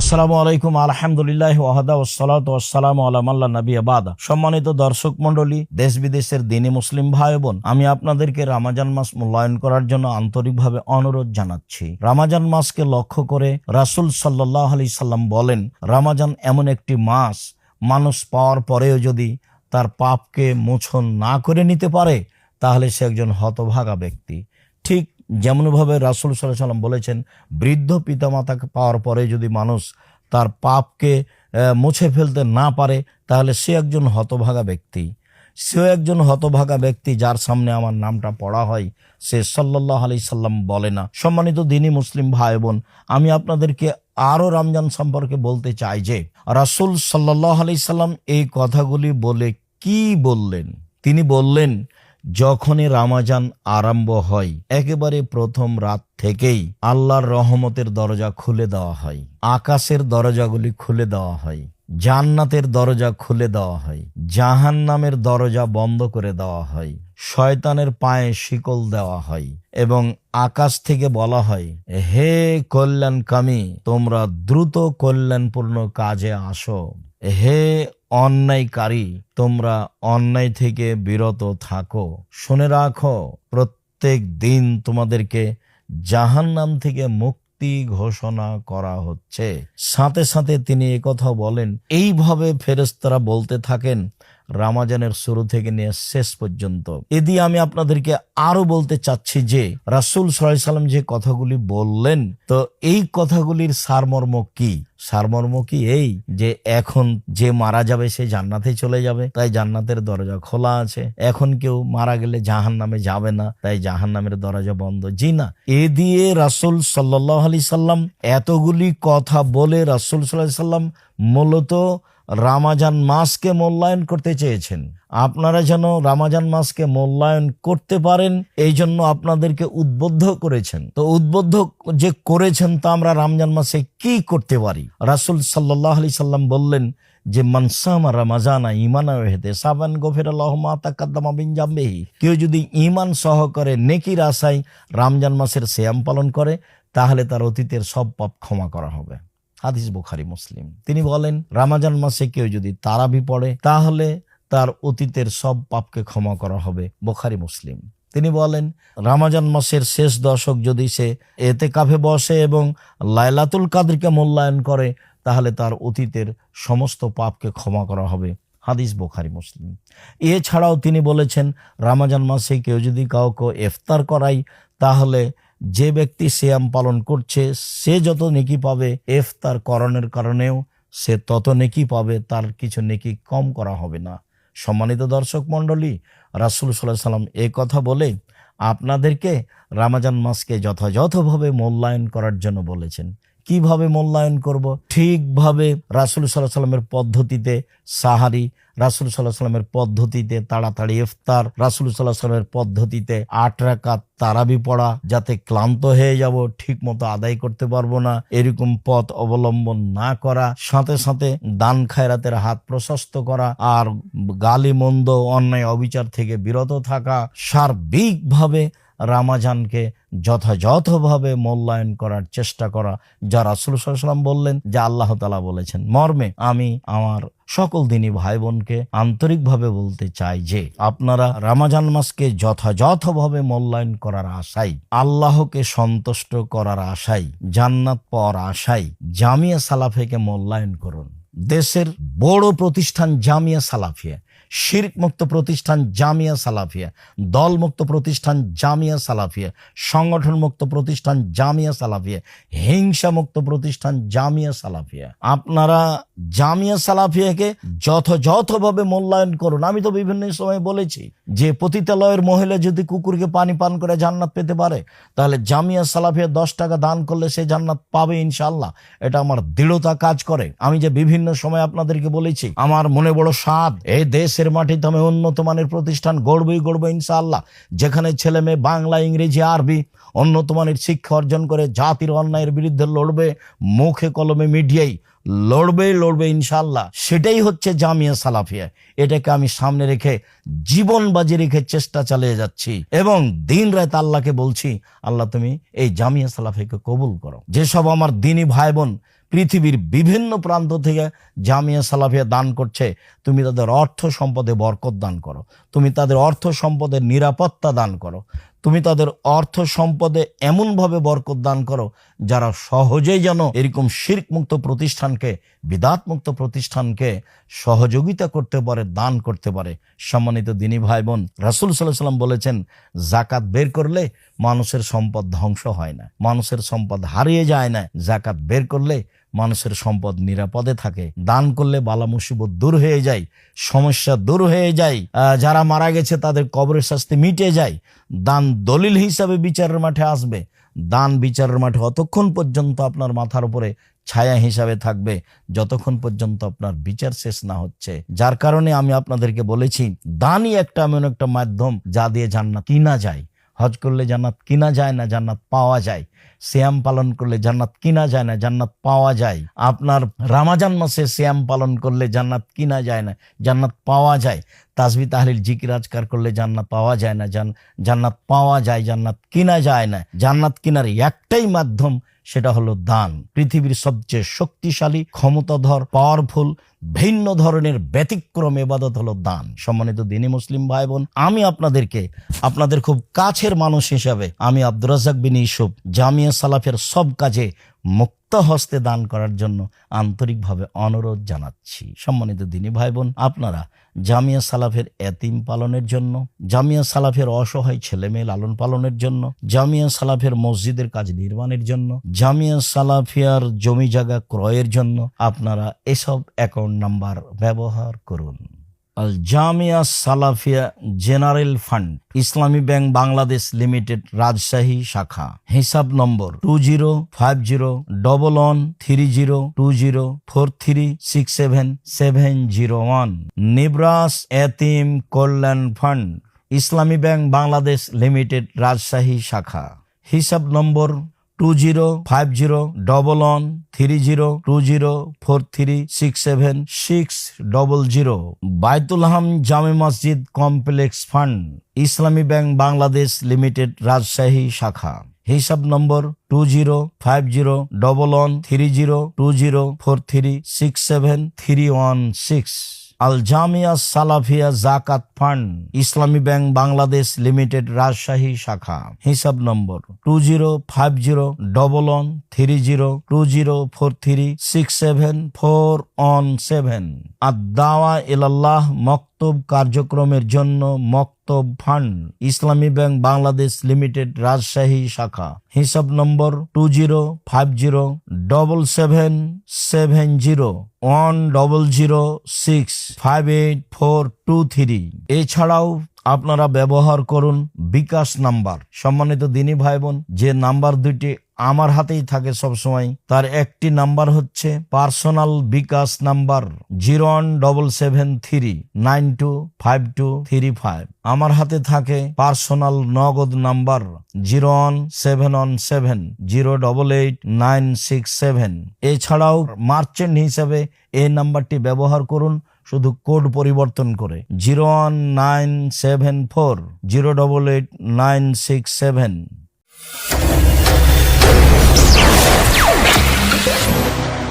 আসসালামু আলাইকুম, আলহামদুলিল্লাহ ওয়াহাদা ওসালাত ওয়াসালাম আলামাল্লা নবী আবাদা সম্মানিত দর্শক মন্ডলী দেশ বিদেশের দিনী মুসলিম ভাই বোন, আমি আপনাদেরকে রামাজান মাস মূল্যায়ন করার জন্য আন্তরিকভাবে অনুরোধ জানাচ্ছি। রামাজান মাসকে লক্ষ্য করে রাসূল সাল্লাহ আলি সাল্লাম বলেন, রামাজান এমন একটি মাস, মানুষ পাওয়ার পরেও যদি তার পাপকে মোছন না করে নিতে পারে, তাহলে সে একজন হতভাগা ব্যক্তি। ঠিক যেমনভাবে রাসুল সাল্লাহ সাল্লাম বলেছেন, বৃদ্ধ পিতামাতাকে পাওয়ার পরে যদি মানুষ তার পাপকে মুছে ফেলতে না পারে, তাহলে সে একজন হতভাগা ব্যক্তি। সে একজন হতভাগা ব্যক্তি যার সামনে আমার নামটা পড়া হয়, সে সাল্লাহ আলি সাল্লাম বলে না। সম্মানিত দিনী মুসলিম ভাই বোন আমি আপনাদেরকে আরও রমজান সম্পর্কে বলতে চাই যে, রাসুল সাল্লাহ আলি সাল্লাম এই কথাগুলি বলে কি বললেন? তিনি বললেন যখনই রামাজান আরম্ভ হয়, একেবারে প্রথম রাত থেকেই আল্লাহর রহমতের দরজা খুলে দেওয়া হয়, আকাশের দরজাগুলি খুলে দেওয়া হয়, জান্নাতের দরজা খুলে দেওয়া হয় জাহান নামের দরজা বন্ধ করে দেওয়া হয়, শয়তানের পায়ে শিকল দেওয়া হয় এবং আকাশ থেকে বলা হয়, হে কল্যাণকামী, তোমরা দ্রুত কল্যাণপূর্ণ কাজে আসো, হে অন্যায়কারী, তোমরা অন্যায় থেকে বিরত থাকো। শুনে রাখো, প্রত্যেক দিন তোমাদেরকে জাহান নাম থেকে মুক্তি ঘোষণা করা হচ্ছে। সাথে সাথে তিনি একথা বলেন, এইভাবে ফেরেস্তারা বলতে থাকেন রামাজানের শুরু থেকে নিয়ে শেষ পর্যন্ত। এদি আমি আপনাদেরকে আরও বলতে চাচ্ছি যে, রাসুল সাল্লাম যে কথাগুলি বললেন, তো এই কথাগুলির সারমর্ম কি? সারমর্ম কি এই যে, এখন যে মারা যাবে সে জান্নাতে চলে যাবে, তাই জান্নাতের দরজা খোলা আছে। এখন কেউ মারা গেলে জাহান নামে যাবে না, তাই জাহান নামের দরজা বন্ধ। জি না। এ দিয়ে রাসুল সাল্লাহ আলি সাল্লাম এতগুলি কথা বলে রাসুল সাল্লাহ সাল্লাম মূলত রামাজান মাসকে মূল্যায়ন করতে চেয়েছেন। আপনারা যেন রামাজান মাসকে মূল্যায়ন করতে পারেন, এই জন্য আপনাদেরকে উদ্বুদ্ধ করেছেন। তো উদ্বুদ্ধ যে করেছেন তা আমরা রামজান মাসে কি করতে পারি? রাসুল সাল্লাহ আলি সাল্লাম বললেন যে মানসামা রামাজানা ইমানা হেতে সাবান গফের আল্লাহমা তাকাদ্দামা বিন জাম্বেহি। কেউ যদি ইমান সহকারে নেকির আশায় রামজান মাসের শ্যাম পালন করে, তাহলে তার অতীতের সব পাপ ক্ষমা করা হবে। হাদিস বুখারি, মুসলিম। তিনি বলেন, রামাজান মাসে কেউ যদি তারাবি পড়ে, তাহলে তার অতীতের সব পাপকে ক্ষমা করা হবে, বোখারি, মুসলিম। তিনি বলেন, রামাজান মাসের শেষ দশক যদি সে এতে কাফে বসে এবং লাইলাতুল কাদরকে মূল্যায়ন করে, তাহলে তার অতীতের সমস্ত পাপকে ক্ষমা করা হবে, হাদিস বোখারি, মুসলিম। এছাড়াও তিনি বলেছেন, রামাজান মাসে কেউ যদি কাউকে ইফতার করাই তাহলে যে ব্যক্তি সিয়াম পালন করছে, সে যত নেকি পাবে এফ তার করণের কারণেও সে তত নেকি পাবে, তার কিছু নেকি কম করা হবে না। সম্মানিত দর্শক মণ্ডলী, রাসুল সাল্লাহ সাল্লাম এ কথা বলে আপনাদেরকে রামাজান মাসকে যথাযথভাবে মূল্যায়ন করার জন্য বলেছেন। কীভাবে মূল্যায়ন করব? ঠিকভাবে রাসুল সাল্লাহ সাল্লামের পদ্ধতিতে সাহারি, রাসুল সাল্লাহ সাল্লামের পদ্ধতিতে তাড়াতাড়ি ইফতার, রাসুল সাল্লাহ সাল্লামের পদ্ধতিতে আট রাকাত তারাবি পড়া যাতে ক্লান্ত হয়ে যাব ঠিক মতো আদায় করতে পারব না, এরকম পথ অবলম্বন না করা, সাথে সাথে দান খায়রাতের হাত প্রশস্ত করা আর গালি মন্দ অন্যায়, অবিচার থেকে বিরত থাকা, সার্বিকভাবে রামাজানকে যথাযথভাবে মূল্যায়ন করার চেষ্টা করা, যা রাসুল সাল্লাম বললেন, যা আল্লাহ তালা বলেছেন। মর্মে আমি আমার সকল দিনী ভাই বোনকে আন্তরিকভাবে বলতে চাই যে, আপনারা রামাজান মাসকে যথাযথভাবে মূল্যায়ন করার আশাই আল্লাহকে সন্তুষ্ট করার আশাই জান্নাত পাওয়ার আশাই জামিয়া সালাফেকে মূল্যায়ন করুন। দেশের বড় প্রতিষ্ঠান জামিয়া সালাফিয়া। শির্ক মুক্ত প্রতিষ্ঠান জামিয়া সালাফিয়া দল মুক্ত প্রতিষ্ঠান জামিয়া সালাফিয়া সংগঠন মুক্ত প্রতিষ্ঠান জামিয়া সালাফিয়া হিংসা মুক্ত প্রতিষ্ঠান জামিয়া সালাফিয়া। আপনারা জামিয়া সালাফিয়াকে যথাযথভাবে মূল্যায়ন করুন। আমি তো বিভিন্ন সময় বলেছি যে পতিতালয়ের মহিলা যদি কুকুরকে পানি পান করে জান্নাত পেতে পারে, তাহলে জামিয়া সালাফিয়া দশ টাকা দান করলে সে জান্নাত পাবে ইনশাল্লাহ এটা আমার দৃঢ়তা কাজ করে। আমি যে বিভিন্ন সময় আপনাদেরকে বলেছি, আমার মনে বড় স্বাদ, এই দেশের মাটির উন্নত মানের প্রতিষ্ঠান গড়বই গড়ব ইনশাআল্লাহ। যেখানে ছেলে মেয়ে, বাংলা, ইংরেজি, আরবি উন্নত মানের শিক্ষা অর্জন করে জাতির অন্যায়ের বিরুদ্ধে লড়বে মুখে কলমে মিডিয়াই। লড়বে লড়বে ইনশাল্লাহ সেটাই হচ্ছে জামিয়া সালাফিয়া। এটাকে আমি সামনে রেখে জীবন বাজি রেখে চেষ্টা চালিয়ে যাচ্ছি। এবং দিন রাত আল্লাহকে বলছি, আল্লাহ, তুমি এই জামিয়া সালাফিয়াকে কবুল করো। যেসব আমার দিনী ভাই বোন পৃথিবীর বিভিন্ন প্রান্ত থেকে জামিয়া সালাফিয়া দান করছে, তুমি তাদের অর্থ সম্পদে বরকত দান করো। তুমি তাদের অর্থ সম্পদের নিরাপত্তা দান করো। তুমি তাদের অর্থ সম্পদে এমনভাবে বরকত দান করো, যারা সহজেই যেন এরকম শির্ক মুক্ত প্রতিষ্ঠানকে বিদাত মুক্ত প্রতিষ্ঠানকে সহযোগিতা করতে পারে, দান করতে পারে। সম্মানিত দিনী ভাই বোন রাসুল সাল্লাহ সাল্লাম বলেছেন, জাকাত বের করলে মানুষের সম্পদ ধ্বংস হয় না। মানুষের সম্পদ হারিয়ে যায় না। জাকাত বের করলে মানুষের সম্পদ নিরাপদে থাকে। দান করলে বালা মুসিবত দূর হয়ে যায়, সমস্যা দূর হয়ে যায় যারা মারা গেছে তাদের কবরের শাস্তি মিটে যায়। দান দলিল হিসাবে বিচারের মাঠে আসবে। দান বিচারের মাঠে অতক্ষণ পর্যন্ত আপনার মাথার উপরে ছায়া হিসাবে থাকবে, যতক্ষণ পর্যন্ত আপনার বিচার শেষ না হচ্ছে। যার কারণে আমি আপনাদেরকে বলেছি, দানই একটা এমন একটা মাধ্যম যা দিয়ে জান্নাত কিনা যায়। হজ করলে জান্নাত কিনা যায় না জান্নাত পাওয়া যায়। শ্যাম পালন করলে জান্নাত কিনা যায় না, জান্নাত পাওয়া যায়। আপনার রামাজান মাসে শ্যাম পালন করলে জান্নাত কিনা যায় না, জান্নাত পাওয়া যায়। তাসবি, তাহলিল, জিকির, আজকার করলে জান্নাত পাওয়া যায় না, জান- জান্নাত পাওয়া যায়, জান্নাত কিনা যায় না। জান্নাত কিনার একটাই মাধ্যম সেটা হলো দান। পৃথিবীর সবচেয়ে শক্তিশালী, ক্ষমতাধর পাওয়ারফুল ভিন্ন ধরনের ব্যতিক্রম এবাদত হলো দান। সম্মানিত দিনী মুসলিম ভাই বোন আমি আপনাদেরকে, আপনাদের খুব কাছের মানুষ হিসাবে আমি আব্দুর রাজাক বিন ইসুফ জামিয়া সালাফের সব কাজে মুক্ত হস্তে দান করার জন্য আন্তরিকভাবে অনুরোধ জানাচ্ছি। সম্মানিত দিনী ভাই বোন আপনারা জামিয়া সালাফের এতিম পালনের জন্য, জামিয়া সালাফের অসহায় ছেলে মেয়ে লালন পালনের জন্য, জামিয়া সালাফের মসজিদের কাজ নির্মাণের জন্য, জামিয়া সালাফিয়ার জমি জায়গা ক্রয়ের জন্য আপনারা এসব অ্যাকাউন্ট নাম্বার ব্যবহার করুন। Al Jamia Salafia general fund, Islami Bank Bangladesh Limited Rajshahi শাখা। হিসাব নম্বর two zero five zero double one three zero two zero four three six seven seven zero one. Nibras এতিম কল্যাণ fund, Islami Bank Bangladesh Limited Rajshahi শাখা। হিসাব নম্বর two zero five zero double one three zero two zero four three six seven six double zero Baitul Ham জামে মসজিদ complex fund, Islami Bank Bangladesh Limited Rajshahi শাখা। হিসাব নম্বর two zero five zero double one three zero two zero four three six seven three one six Al Jamia Salafia জাকাত fund, Islami Bank Bangladesh Limited Rajshahi শাখা। হিসাব নম্বর two zero five zero double one three zero two zero four three six seven four one seven. আদাওয়া ইলাল্লাহ মক্তব কার্যক্রমের জন্য মক্তব fund, Islami bank Bangladesh limited Rajshahi শাখা। হিসাব নম্বর two zero five zero double seven seven zero one double zero six five eight four two three. এছাড়াও আপনারা ব্যবহার করুন বিকাশ নাম্বার। সম্মানিত দিনী ভাই বোন যে নাম্বার দুইটি আমার হাতেই থাকে সব সময় তার একটি নাম্বার হচ্ছে personal bKash number zero one double seven three nine two five two three five. আমার হাতে থাকে personal Nagad number zero one seven one seven, zero double eight nine six seven. এছাড়াও মার্চেন্ট হিসেবে এই নাম্বারটি ব্যবহার করুন, শুধু কোড পরিবর্তন করে। Zero one nine seven four, zero double eight nine six seven. Thank you.